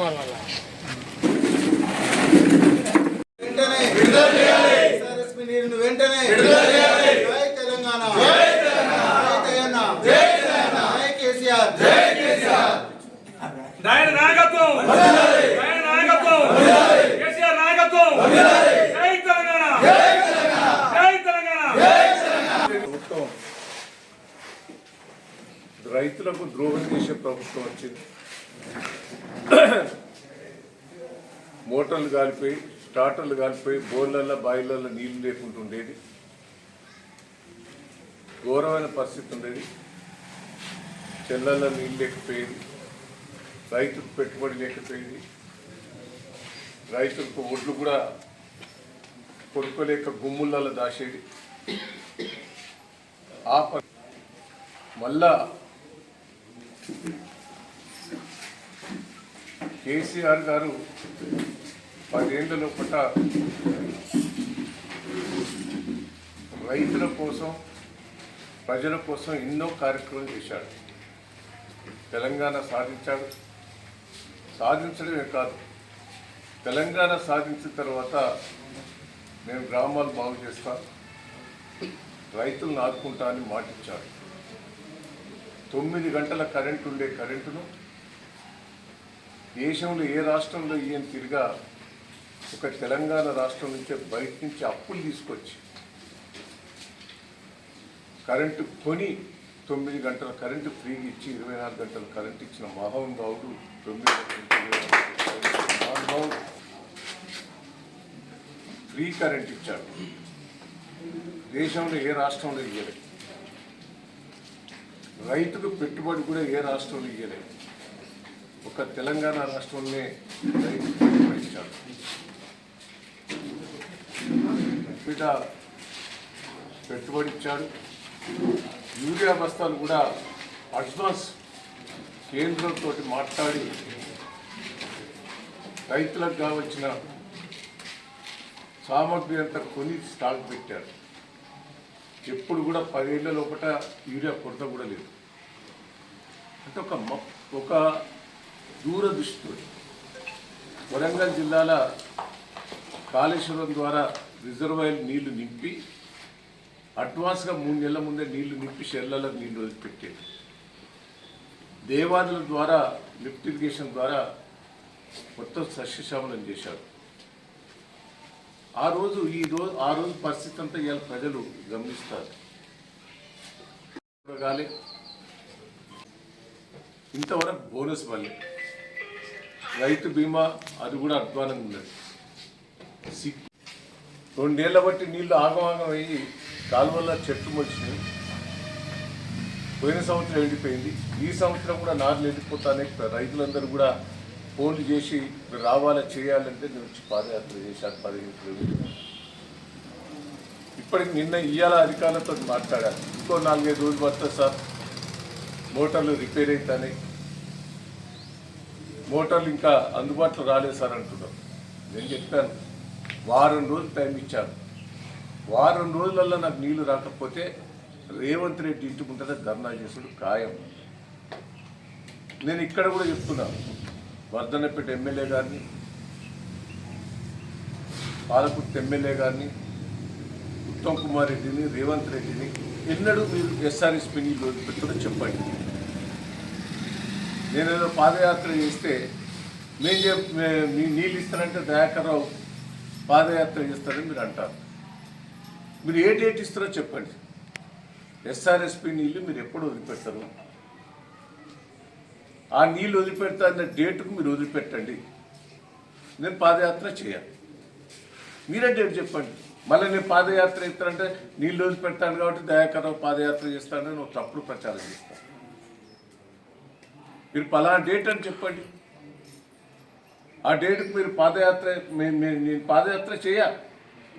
కుమార్ వాళ్ళ వెంటనే విడుదల చేయాలి. ఎస్ఆర్ఎస్పీ నీరును వెంటనే విడుదల చేయాలి. జై తెలంగాణ. జై తెలంగాణ. జై తెలంగాణ. జై కేసీఆర్. జై కేసీఆర్. ఆయన నాయకత్వం. ఆయన నాయకత్వం. కేసీఆర్ నాయకత్వం. జై తెలంగాణ. జై తెలంగాణ. ప్రభుత్వం రైతులకు ద్రోహం చేసే ప్రభుత్వం వచ్చింది. మోటార్లు కాలిపోయి స్టార్టర్లు కాలిపోయి బోర్లల్లో బాయిలల్లో నీళ్ళు లేకుండా ఉండేది ఘోరమైన పరిస్థితి ఉండేది. చెల్లల్లో నీళ్ళు లేకపోయేది. రైతుకు పెట్టుబడి లేకపోయేది. రైతులకు ఒడ్లు కూడా కొనుక్కోలేక గుమ్ములలో దాచేది. ఆ మళ్ళా కేసీఆర్ గారు పదేళ్ళ లోపల రైతుల కోసం ప్రజల కోసం ఎన్నో కార్యక్రమాలు చేశాడు. తెలంగాణ సాధించాడు. సాధించడమే కాదు తెలంగాణ సాధించిన తర్వాత నేను గ్రామాలు బాగు చేస్తాను రైతులను ఆదుకుంటా అని మాటిచ్చాడు. తొమ్మిది గంటల కరెంటు ఉండే కరెంటును దేశంలో ఏ రాష్ట్రంలో ఈయన తిరిగా ఒక తెలంగాణ రాష్ట్రం నుంచే బయట నుంచి అప్పులు తీసుకొచ్చి కరెంటు కొని తొమ్మిది గంటల కరెంటు ఫ్రీగా ఇచ్చి ఇరవై నాలుగు గంటల కరెంటు ఇచ్చిన మహానుభావుడు తొమ్మిది మహానుభావుడు ఫ్రీ కరెంట్ ఇచ్చాడు. దేశంలో ఏ రాష్ట్రంలో ఇయ్యలేదు రైతుకు పెట్టుబడి కూడా ఏ రాష్ట్రంలో ఇయ్యలేదు ఒక తెలంగాణ రాష్ట్రంలోనే రైతు పెట్టుబడి ఇచ్చాడు బిడ్డ పెట్టుబడి ఇచ్చాడు యూరియా బస్తాలు కూడా అడ్వాన్స్ కేంద్రంతో మాట్లాడి రైతులకు కావలసిన సామగ్రి అంతా కొని స్టాక్ పెట్టారు. ఎప్పుడు కూడా పదేళ్ళ లోపల యూరియా కొరత కూడా లేదు. అంటే ఒక మ- ఒక దూరదృష్టితో వరంగల్ జిల్లాల కాళేశ్వరం ద్వారా రిజర్వాయర్ నీళ్ళు నింపి అడ్వాన్స్గా మూడు నెలల ముందే నీళ్ళు నింపి షెర్లలో నీళ్ళు వదిలిపెట్టేది దేవాదుల ద్వారా లిఫ్ట్ ఇరిగేషన్ ద్వారా మొత్తం సస్యశ్యామలం చేశారు. ఆ రోజు ఈ రోజు ఆ రోజు పరిస్థితి అంతా ఇవాళ ప్రజలు గమనిస్తారు. ఇంతవరకు బోనస్ మళ్ళీ. రైతు బీమా అది కూడా అధ్వానంగా ఉన్నది. రెండేళ్ళ బట్టి నీళ్ళు ఆగమాగం అయ్యి కాలువల్లో చెట్లు మొలిచినాయి. పోయిన సంవత్సరం ఎండిపోయింది. ఈ సంవత్సరం కూడా నార్లు ఎండిపోతానే రైతులందరూ కూడా ఫోన్లు చేసి రావాలా చేయాలంటే నేను వచ్చి పాదయాత్ర చేశాను పదిహేను కిలోమీటర్లు. ఇప్పటికి నిన్న ఇవాళ అధికారులతో మాట్లాడాను. ఇంకో నాలుగైదు రోజులు పడుతుంది సార్. మోటార్లు రిపేర్ అవుతాయి మోటార్లు ఇంకా అందుబాటులో రాలేదు సార్ అంటున్నాం. నేను చెప్పాను వారం రోజులు టైం ఇచ్చాను వారం రోజులలో నాకు నీళ్ళు రాకపోతే రేవంత్ రెడ్డి ఇంటి ముందర ధర్నా చేసుడు ఖాయం. నేను ఇక్కడ కూడా చెప్తున్నాను వర్ధనపేట ఎమ్మెల్యే గారిని పాలకుర్తి ఎమ్మెల్యే గారిని ఉత్తమ్ కుమార్ రెడ్డిని రేవంత్ రెడ్డిని ఎన్నడూ మీరు ఎస్ఆర్ఎస్పీని నీళ్ళు చెప్పండి. నేను ఏదో పాదయాత్ర చేస్తే మేము చెప్ మీ నీళ్ళు ఇస్తారంటే దయాకరావు పాదయాత్ర చేస్తారని మీరు అంటారు. మీరు ఏ డేట్ ఇస్తారో చెప్పండి. ఎస్ఆర్ఎస్పి నీళ్ళు మీరు ఎప్పుడు వదిలిపెడతారు ఆ నీళ్ళు వదిలిపెడతా అన్న డేటుకు మీరు వదిలిపెట్టండి. నేను పాదయాత్ర చేయాలి. మీరే డేట్ చెప్పండి. మళ్ళీ నేను పాదయాత్ర ఇస్తానంటే నీళ్ళు వదిలిపెడతాను కాబట్టి దయాకరావు పాదయాత్ర చేస్తానని ఒక తప్పుడు ప్రచారం చేస్తాను మీరు పలానా డేట్ అని చెప్పండి. ఆ డేట్కి మీరు పాదయాత్ర నేను పాదయాత్ర చేయ.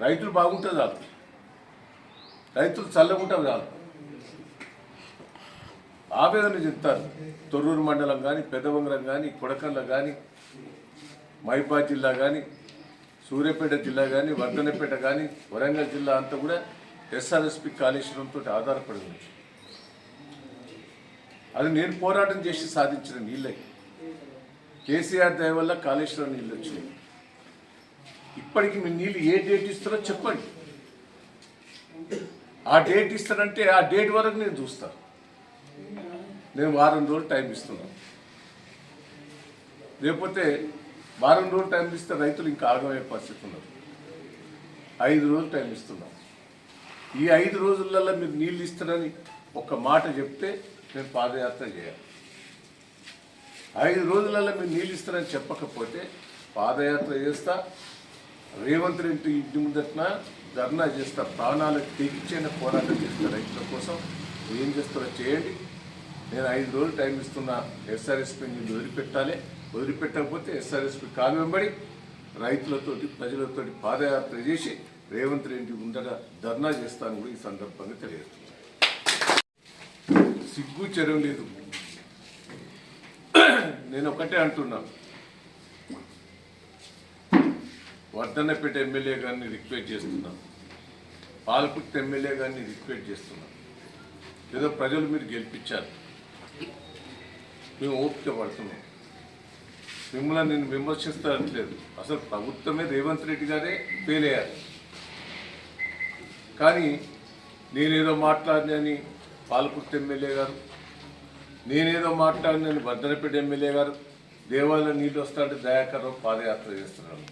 రైతులు బాగుంటుంది కాదు. రైతులు చల్లగుంటారు కాదు. ఆవేదన చెప్తారు. తొర్రూరు మండలం కానీ పెద్దవంగరం కానీ కొడకళ్ళ కానీ మైపా జిల్లా కానీ సూర్యాపేట జిల్లా కానీ వర్ధనపేట కానీ వరంగల్ జిల్లా అంతా కూడా ఎస్ఆర్ఎస్పి కాళేశ్వరంతో ఆధారపడి ఉంది. అది నేను పోరాటం చేసి సాధించిన నీళ్ళే. కేసీఆర్ దయ వల్ల కాళేశ్వరం నీళ్ళు వచ్చినాయి. ఇప్పటికి మీ నీళ్ళు ఏ డేట్ ఇస్తారో చెప్పండి. ఆ డేట్ ఇస్తారంటే ఆ డేట్ వరకు నేను చూస్తాను నేను వారం రోజులు టైం ఇస్తున్నాను లేకపోతే వారం రోజులు టైం ఇస్తే రైతులు ఇంకా ఆగమయ్యే పరిస్థితి ఉన్నారు ఐదు రోజులు టైం ఇస్తున్నాం. ఈ ఐదు రోజులలో మీరు నీళ్ళు ఇస్తారని ఒక మాట చెప్తే నేను పాదయాత్ర చేయాలి. ఐదు రోజులలో మీరు నీళ్ళు ఇస్తారని చెప్పకపోతే పాదయాత్ర చేస్తా రేవంత్ రెడ్డి ఇంటి ముందట్న ధర్నా చేస్తా ప్రాణాలకు తెగించైన పోరాటం చేస్తా. రైతుల కోసం ఏం చేస్తారో చేయండి. నేను ఐదు రోజులు టైం ఇస్తున్నా. ఎస్ఆర్ఎస్పీ నేను వదిలిపెట్టాలి. వదిలిపెట్టకపోతే ఎస్ఆర్ఎస్పీ కాలు వెంబడి రైతులతోటి ప్రజలతోటి పాదయాత్ర చేసి రేవంత్ రెడ్డి ముందట ధర్నా చేస్తాను కూడా ఈ సందర్భంగా తెలియదు సిగ్గు చెరువు లేదు. నేను ఒకటే అంటున్నాను వర్ధన్నపేట ఎమ్మెల్యే గారిని రిక్వెస్ట్ చేస్తున్నాను పాలపుట్ట ఎమ్మెల్యే గారిని రిక్వెస్ట్ చేస్తున్నాను ఏదో ప్రజలు మీరు గెలిపించారు. మేము ఓపిక పడుతున్నాం. మిమ్మల్ని నేను విమర్శిస్తానట్లేదు అసలు ప్రభుత్వమే రేవంత్ రెడ్డి గారే ఫెయిల్ అయ్యారు. కానీ నేనేదో మాట్లాడినని పాలపుట్ట ఎమ్మెల్యే గారు నేనేదో మాట్లాడినని భద్రపేట ఎమ్మెల్యే గారు దేవాలయం నీళ్ళు వస్తాంటే దయాకర్ పాదయాత్ర చేస్తున్నాడు